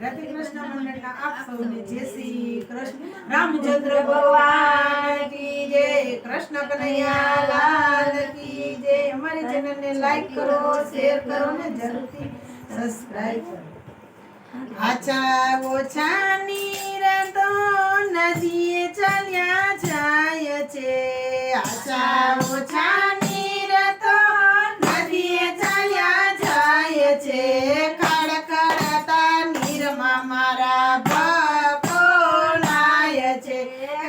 રાધે કૃષ્ણ મંડળના આપ સૌને જય શ્રી કૃષ્ણ. રામચંદ્ર ભગવાન કી જય. કૃષ્ણ કનૈયા લાલ કી જય. અમારી ચેનલને લાઈક કરો, શેર કરો ને જરૂરથી સબસ્ક્રાઇબ કરો. આચા ઓછા નીરતો નદીએ ચાલ્યા જાય છે. આચા ઓછા Yeah.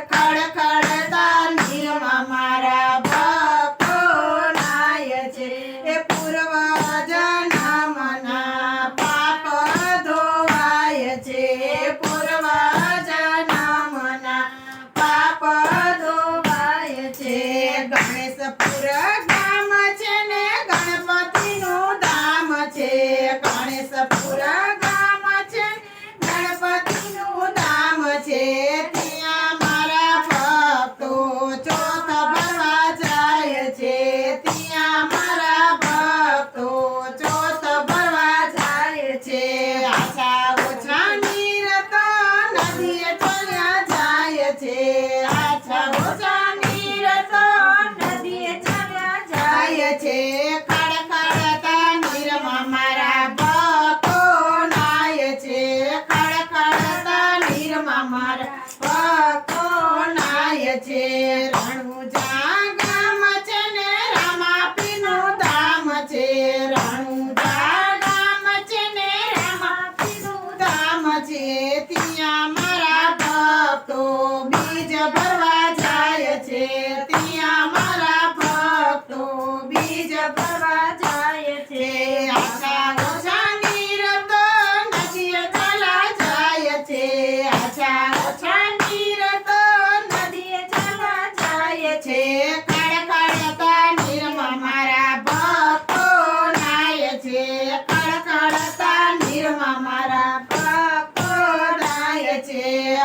છે રણવું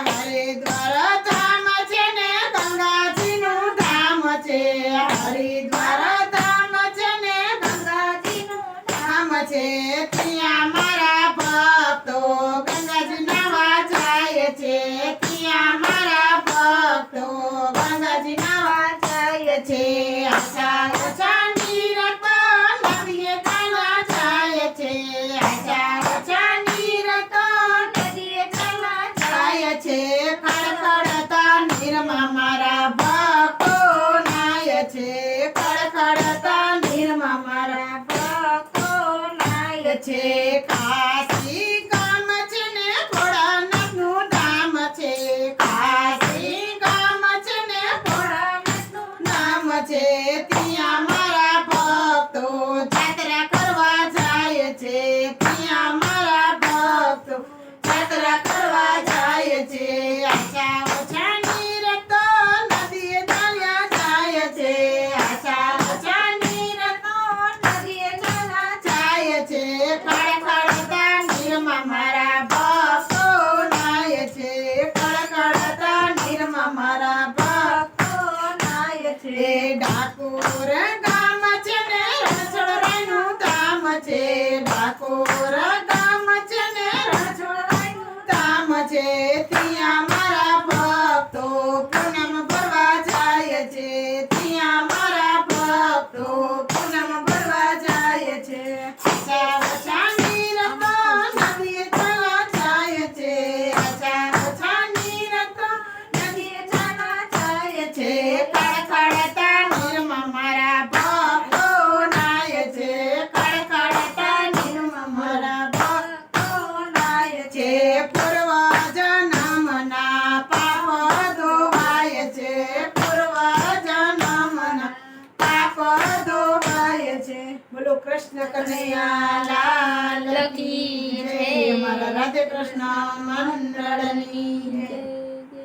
હરિદ્વાર ધામ છે ને ગંગાજી નું ધામ છે. હરિદ્વાર ધામ છે ને ગંગાજી નું ધામ છે. ત્યાં એ ડાકોર ગામ છે ને રસોડાનું ધામ છે. ડાકોર ગામ છે ને રસોડાનું ધામ છે. ત્યાં મારા ભક્તો પૂનમ ભરવા જાય છે. ત્યાં બોલો કૃષ્ણ કનૈયા લાલ કી જય. મારા રાધે કૃષ્ણ મંડળની